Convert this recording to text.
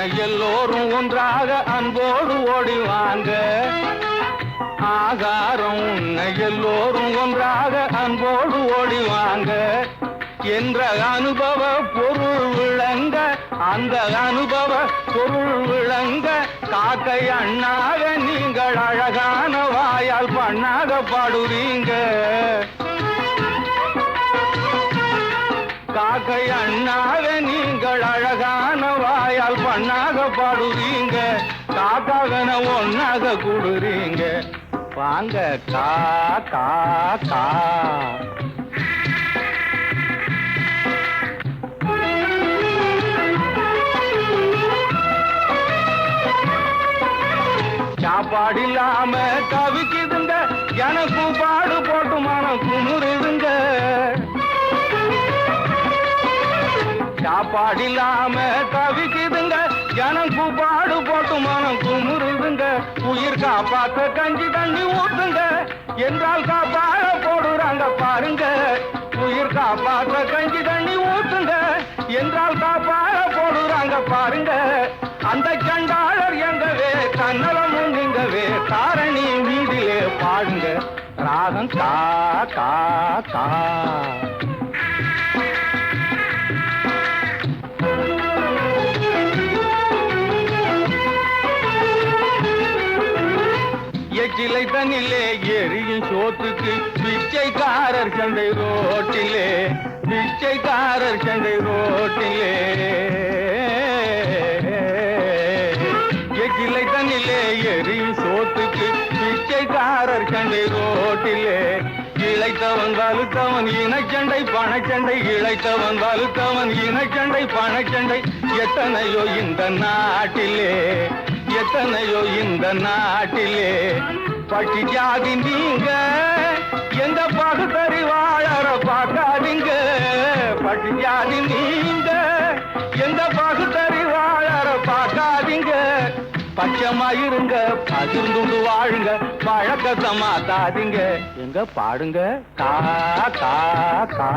எல்லோரும் ஒன்றாக அன்போடு ஓடிவாங்க ஆகாரம் உன்னை எல்லோரும் ஒன்றாக அன்போடு ஓடிவாங்க என்ற அனுபவ பொருள் விளங்க அந்த அனுபவ பொருள் விளங்க காக்கை அண்ணாக நீங்கள் அழகான வாயால் பண்ணாக பாடுறீங்க காக்கை அண்ணாக நீங்கள் அழகான தாயால் பண்ணாக பாடுவீங்க காக்காகன ஒன்னாக கூடுறீங்க. வாங்க கா கா கா. சாப்பாடு இல்லாம தவிக்குதுங்க எனக்கு பாடு போட்டு மனம் குமுறுதுங்க பாடில்லாம தவிக்குதுங்க. எனக்கு பாடு போட்டு மனம் குமுறுதுங்க. உயிர் காப்பாத்த கஞ்சி தண்ணி ஊத்துங்க. என்றால் காப்பாட போடுறாங்க பாருங்க. உயிர் காப்பாற்ற கஞ்சி தண்ணி ஊத்துங்க. என்றால் காப்பாட போடுறாங்க பாருங்க. அந்த சண்டாளர் எங்கவே கன்னலம் நீங்கவே காரணி வீதியிலே பாடுங்க. ராகம் கா கா கா கிளை தண்ணிலே எரியும் சோத்துக்கு பிச்சைக்காரர் சண்டை ரோட்டிலே பிச்சைக்காரர் சண்டை ரோட்டிலே. கிளை தண்ணிலே எரியும் சோத்துக்கு பிச்சைக்காரர் சண்டை ரோட்டிலே. இழைத்தவன் வலுத்தவன் இனச்சண்டை பணச்சண்டை இழைத்தவன் வலுத்தவன் இனச்சண்டை பணச்சண்டை எத்தனையோ இந்த நாட்டிலே எத்தனையோ இந்த நாட்டிலே. பட்டி ஜாதி நீங்க எந்த பகுத்தறி வாழற பார்க்காதீங்க. பட்டி ஜாதி நீங்க எந்த பகுத்தறி வாழற பார்க்காதீங்க. பச்சைமா இருங்க பகிர்ந்துண்டு வாழுங்க பழக்கத்தை மாத்தாதீங்க. எங்க பாடுங்க? கா கா கா.